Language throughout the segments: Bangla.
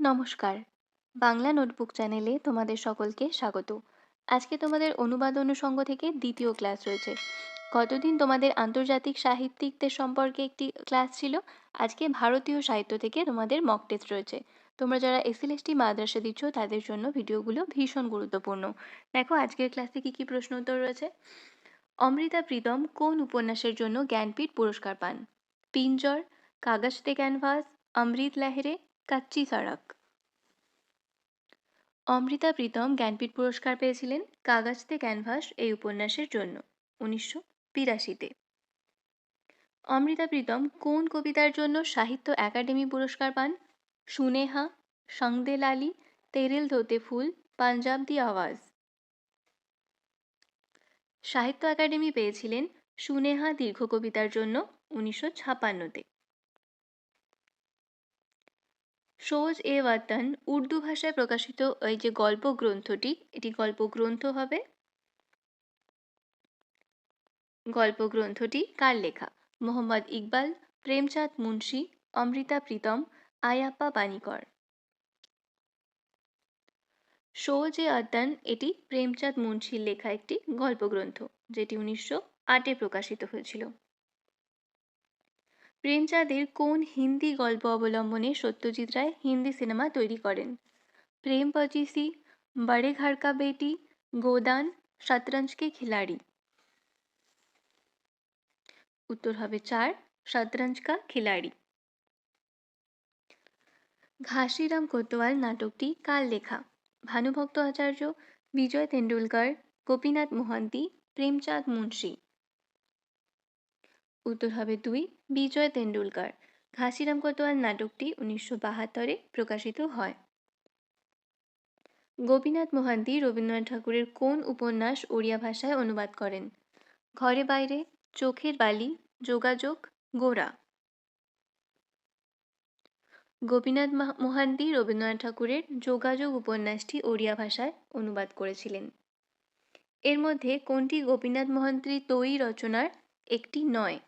নমস্কার। বাংলা নোটবুক চ্যানেলে তোমাদের সকলকে স্বাগত। আজকে তোমাদের অনুবাদ অনুষঙ্গ থেকে দ্বিতীয় ক্লাস রয়েছে। গতদিন তোমাদের আন্তর্জাতিক সাহিত্যিকদের সম্পর্কে একটি ক্লাস ছিল। আজকে ভারতীয় সাহিত্য থেকে তোমাদের মক টেস্ট রয়েছে। তোমরা যারা এসএলএসটি মাদ্রাসা দিচ্ছ, তাদের জন্য ভিডিওগুলো ভীষণ গুরুত্বপূর্ণ। দেখো, আজকের ক্লাসে কি কি প্রশ্ন উত্তর রয়েছে? অমৃতা প্রীতম কোন উপন্যাসের জন্য জ্ঞানপীঠ পুরস্কার পান? পিঞ্জর কাগজ তে ক্যানভাস, অমৃত লাহিরে কাচ্চি সড়ক অমৃতা প্রীতম জ্ঞানপীঠ পুরস্কার পেয়েছিলেন কাগজতে ক্যানভাস এই উপন্যাসের জন্য, উনিশশো বিরাশিতে। অমৃতা প্রীতম কোন কবিতার জন্য সাহিত্য একাডেমি পুরস্কার পান? সুনেহা সংদে লালি তেরেল ধোতে ফুল, পাঞ্জাব দি আওয়াজ। সাহিত্য একাডেমি পেয়েছিলেন সুনেহা দীর্ঘ কবিতার জন্য, উনিশশো ছাপান্নতে। সোজ এ ওয়াতন উর্দু ভাষায় প্রকাশিত এই যে গল্প গ্রন্থটি, এটি গল্প গ্রন্থ হবে। গল্প গ্রন্থটি কার লেখা? মোহাম্মদ ইকবাল, প্রেমচাঁদ মুন্সী, অমৃতা প্রীতম, আয়াপ্পা বাণীকর সোজ অদ্যান এটি প্রেমচাঁদ মুন্সীর লেখা একটি গল্পগ্রন্থ যেটি উনিশশো আটে প্রকাশিত হয়েছিল। প্রেমচাঁদের কোন হিন্দি গল্প অবলম্বনে সত্যজিৎ রায় হিন্দি সিনেমা তৈরি করেন? প্রেম পচিসি বড়ে ঘর কা বেটি, গোদান, শতরঞ্জ কে খিলাড়ি? উত্তর হবে চার, শতরঞ্জ কা খিলাড়ি। ঘাসিরাম কোতোয়াল নাটকটি কার লেখা? ভানুভক্ত আচার্য, বিজয় তেন্ডুলকর, গোপীনাথ মোহান্তি, প্রেমচাঁদ মুন্সি। উত্তর হবে দুই, বিজয় তেন্ডুলকর। ঘাসিরাম কোতোয়াল নাটকটি উনিশশো বাহাত্তরে প্রকাশিত হয়। গোপীনাথ মোহান্তি রবীন্দ্রনাথ ঠাকুরের কোন উপন্যাস ওড়িয়া ভাষায় অনুবাদ করেন? ঘরে বাইরে, চোখের বালি, যোগাযোগ, গোড়া। গোপীনাথ মোহান্তি রবীন্দ্রনাথ ঠাকুরের যোগাযোগ উপন্যাসটি ওড়িয়া ভাষায় অনুবাদ করেছিলেন। এর মধ্যে কোনটি গোপীনাথ মোহান্তির তৈ রচনার একটি নয়?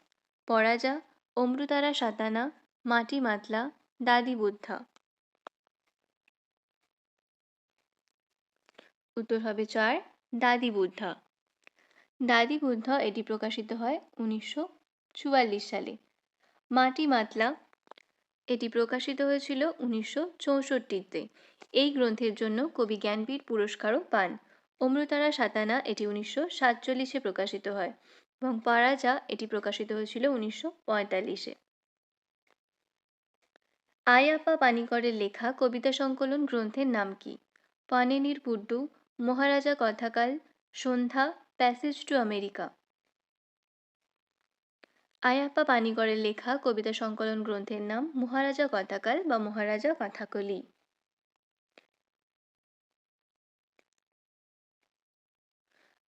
পরাজা, অমৃতারা সাতানা, মাটি মাতলা, দাদি বুদ্ধা। উত্তর হবে চার, দাদি বুদ্ধা। দাদি বুদ্ধা এটি প্রকাশিত হয় উনিশশো চুয়াল্লিশ সালে। মাটি মাতলা এটি প্রকাশিত হয়েছিল উনিশশো চৌষট্টিতে এই গ্রন্থের জন্য কবি জ্ঞানপীঠ পুরস্কারও পান। অমৃতারা সাতানা এটি উনিশশো সাতচল্লিশে প্রকাশিত হয়। এবং পারাজা এটি প্রকাশিত হয়েছিল উনিশশো পঁয়তাল্লিশে। আয়াপ্পা পানিকরের লেখা কবিতা সংকলন গ্রন্থের নাম কি? পানেনির পুড্ডু, মহারাজা কথাকাল, সন্ধ্যা, প্যাসেজ টু আমেরিকা। আয়াপ্পা পানিকরের লেখা কবিতা সংকলন গ্রন্থের নাম মহারাজা কথাকাল বা মহারাজা কথাকলি।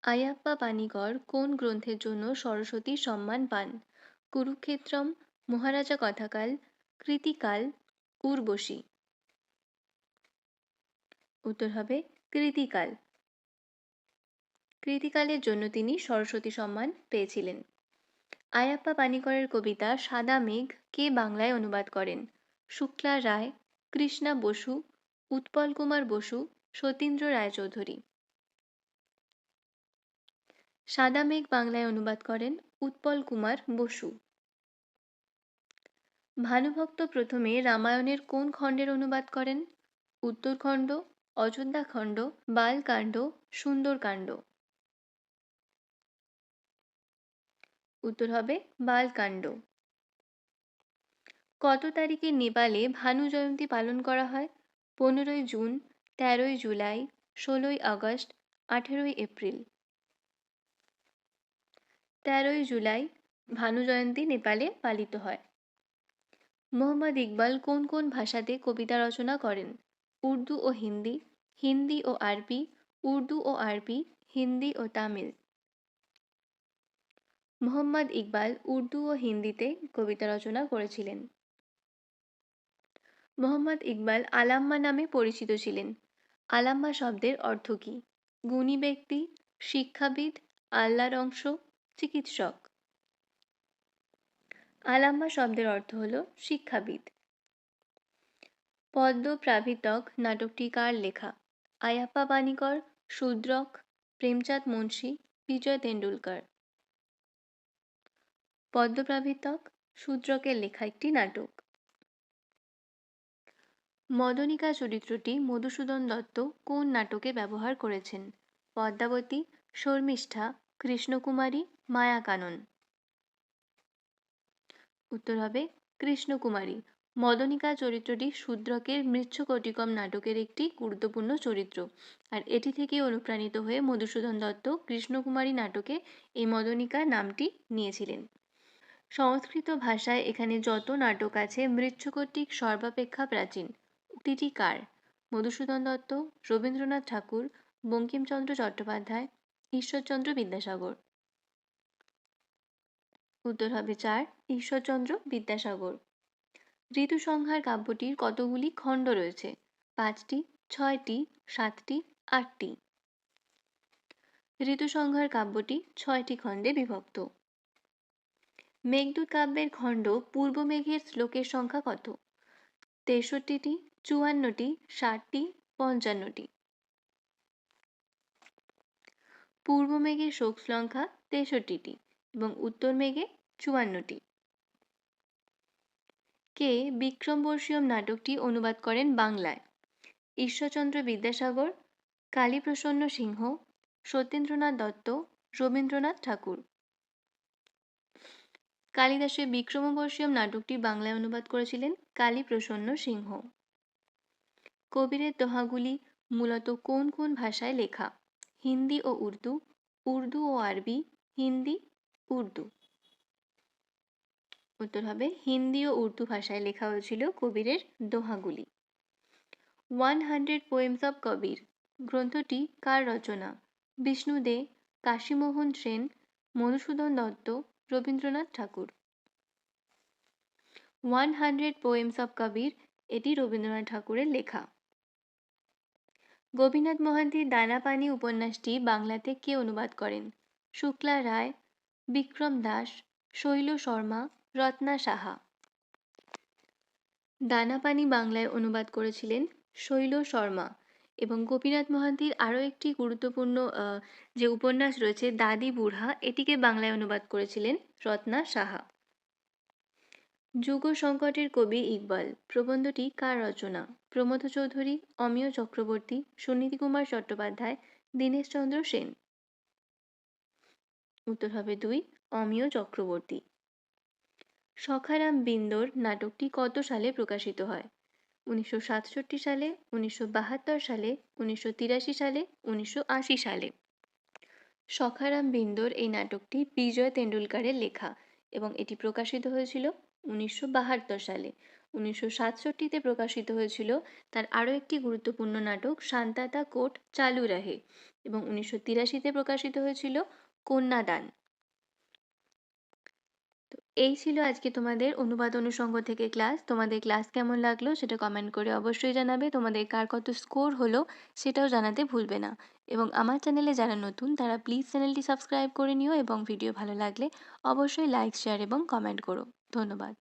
আয়াপ্পা পানিকর কোন গ্রন্থের জন্য সরস্বতী সম্মান পান? কুরুক্ষেত্রম, মহারাজা কথাকাল, কৃতিকাল, উর্বশী। উত্তর হবে কৃতিকাল। কৃতিকালের জন্য তিনি সরস্বতী সম্মান পেয়েছিলেন। আয়াপ্পা পানিকরের কবিতা সাদা মেঘ কে বাংলায় অনুবাদ করেন? শুক্লা রায়, কৃষ্ণা বসু, উৎপল কুমার বসু, সতীন্দ্র রায়চৌধুরী। সাদা মেঘ বাংলায় অনুবাদ করেন উৎপল কুমার বসু। ভানুভক্ত প্রথমে রামায়ণের কোন খণ্ডের অনুবাদ করেন? উত্তরখণ্ড অযোধ্যাখণ্ড বালকাণ্ড সুন্দরকাণ্ড উত্তর হবে বালকাণ্ড কত তারিখে নেপালে ভানু জয়ন্তী পালন করা হয়? পনেরোই জুন, তেরোই জুলাই, ষোলোই আগস্ট, আঠেরোই এপ্রিল। তেরোই জুলাই ভানু জয়ন্তী নেপালে পালিত হয়। মোহাম্মদ ইকবাল কোন কোন ভাষাতে কবিতা রচনা করেন? উর্দু ও হিন্দি হিন্দি ও আরবি, উর্দু ও আরবি, হিন্দি ও তামিল। মোহাম্মদ ইকবাল উর্দু ও হিন্দিতে কবিতা রচনা করেছিলেন। মোহাম্মদ ইকবাল আলাম্মা নামে পরিচিত ছিলেন। আলাম্মা শব্দের অর্থ কী? গুণী ব্যক্তি, শিক্ষাবিদ, আল্লাহর অংশ চিকিৎসক। আলাম্মা শব্দের অর্থ হল শিক্ষাবিদ। পদ্মপ্রাভিতক নাটকটি কার লেখা? আয়াপ্পা বাণীকর শূদ্রক, প্রেমচাঁদ মুন্সী, বিজয় তেন্ডুলকর। পদ্মপ্রাভিতক শূদ্রকের লেখা একটি নাটক। মদনিকা চরিত্রটি মধুসূদন দত্ত কোন নাটকে ব্যবহার করেছেন? পদ্মাবতী, শর্মিষ্ঠা, কৃষ্ণকুমারী মায়াকানন উত্তর হবে কৃষ্ণকুমারী। মদনিকা চরিত্রটি শূদ্রকের মৃচ্ছকটিকম নাটকের একটি গুরুত্বপূর্ণ চরিত্র। আর এটি থেকে অনুপ্রাণিত হয়ে মধুসূদন দত্ত কৃষ্ণকুমারী নাটকে এই মদনিকা নামটি নিয়েছিলেন। সংস্কৃত ভাষায় এখানে যত নাটক আছে, মৃচ্ছকটিক সর্বাপেক্ষা প্রাচীন। উক্তিটি কার? মধুসূদন দত্ত, রবীন্দ্রনাথ ঠাকুর, বঙ্কিমচন্দ্র চট্টোপাধ্যায়, ঈশ্বরচন্দ্র বিদ্যাসাগর। উত্তর হবে চার, ঈশ্বরচন্দ্র বিদ্যাসাগর। ঋতুসংহার কাব্যটির কতগুলি খণ্ড রয়েছে? পাঁচটি, ছয়টি, সাতটি, আটটি। ঋতুসংহার কাব্যটি ছয়টি খণ্ডে বিভক্ত। মেঘদূত কাব্যের খণ্ড পূর্ব মেঘের শ্লোকের সংখ্যা কত? তেষট্টিটি, চুয়ান্নটি, ষাটটি, পঞ্চান্নটি। পূর্ব মেঘের শোক সংখ্যা তেষট্টিটি। এবং উত্তর মেঘে চুয়ান্নটি। কে বিক্রমবর্ষীয়ম নাটকটি অনুবাদ করেন বাংলায়? ঈশ্বরচন্দ্র বিদ্যাসাগর, কালীপ্রসন্ন সিংহ, সত্যেন্দ্রনাথ দত্ত, রবীন্দ্রনাথ ঠাকুর। কালিদাসের বিক্রমবর্ষীয়ম নাটকটি বাংলায় অনুবাদ করেছিলেন কালীপ্রসন্ন সিংহ। কবিরের দোহাগুলি মূলত কোন কোন ভাষায় লেখা? হিন্দি ও উর্দু উর্দু ও আরবি, হিন্দি উর্দু। উত্তর হবে হিন্দি ও উর্দু ভাষায় লেখা হয়েছিল কবিরের দোহাগুলি। One hundred poems of Kabir, গ্রন্থটি কার রচনা? Vishnu De, Kashimohan Sen, Madhusudan Dutt, Rabindranath Tagore. One hundred poems of Kabir, এটি রবীন্দ্রনাথ ঠাকুরের লেখা। গোপীনাথ মহান্তির দানাপানি উপন্যাসটি বাংলাতে কে অনুবাদ করেন? শুক্লা রায় বিক্রম দাস, শৈল শর্মা, রত্না সাহা। দানাপানি বাংলায় অনুবাদ করেছিলেন শৈল শর্মা এবং গোপীনাথ মহান্তির আরও একটি গুরুত্বপূর্ণ যে উপন্যাস রয়েছে, দাদি বুড়হা এটিকে বাংলায় অনুবাদ করেছিলেন রত্না সাহা। যুগ সংকটের কবি ইকবাল, প্রবন্ধটি কার রচনা? প্রমোদ চৌধুরী, অমিয় চক্রবর্তী, সুনীতি কুমার চট্টোপাধ্যায় দীনেশচন্দ্র সেন। উত্তর হবে দুই, অমিয় চক্রবর্তী। সখারাম বিন্দর নাটকটি কত সালে প্রকাশিত হয়? উনিশশো সাতষট্টি সালে, উনিশশো বাহাত্তর সালে, উনিশশো তিরাশি সালে, উনিশশো আশি সালে। সখারাম বিন্দর এই নাটকটি বিজয় তেন্ডুলকারের লেখা এবং এটি প্রকাশিত হয়েছিল উনিশশো বাহাত্তর সালে। উনিশশো সাতষট্টিতে প্রকাশিত হয়েছিল তার আরও একটি গুরুত্বপূর্ণ নাটক শান্তাতা কোট চালু রাহে এবং উনিশশো তিরাশিতে প্রকাশিত হয়েছিল কন্যাদান। তো এই ছিল আজকে তোমাদের অনুবাদ অনুষঙ্গ থেকে ক্লাস। তোমাদের ক্লাস কেমন লাগল সেটা কমেন্ট করে অবশ্যই জানাবে। তোমাদের কার কত স্কোর হলো সেটাও জানাতে ভুলবে না। এবং আমার চ্যানেলে যারা নতুন তারা প্লিজ চ্যানেলটি সাবস্ক্রাইব করে নিও এবং ভিডিও ভালো লাগলে অবশ্যই লাইক শেয়ার এবং কমেন্ট করো। ধন্যবাদ।